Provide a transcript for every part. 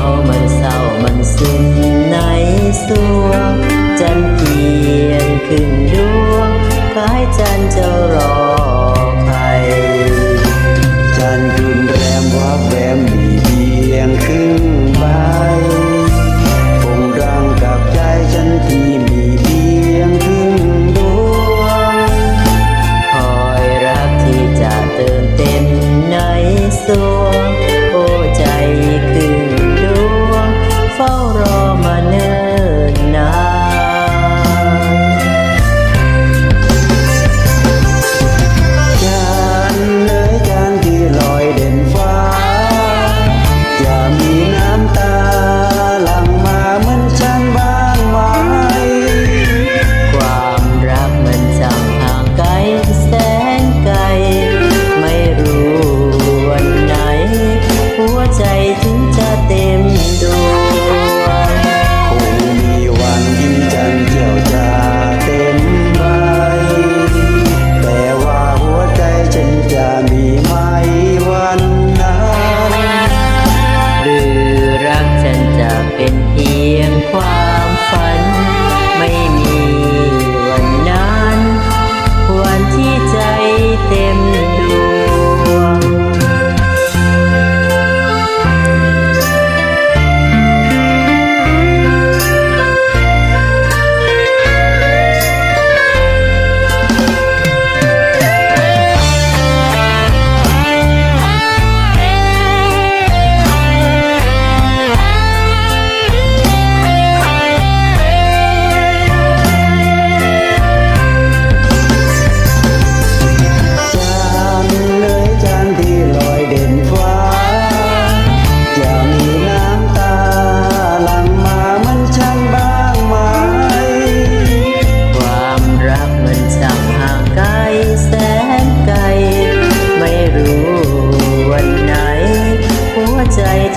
ามันเศร้ามันซึมในสวงจันเพียงขึ้นดวงคล้ายจันเจ้ารอ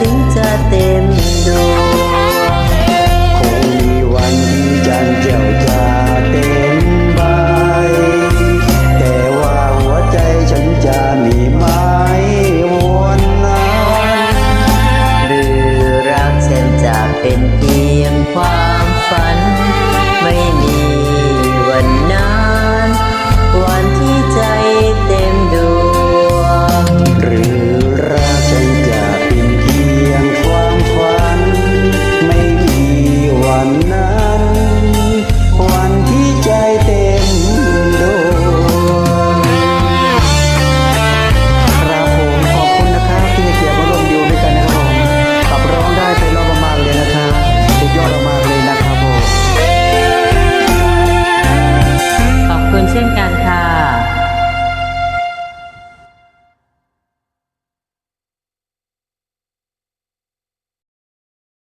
你在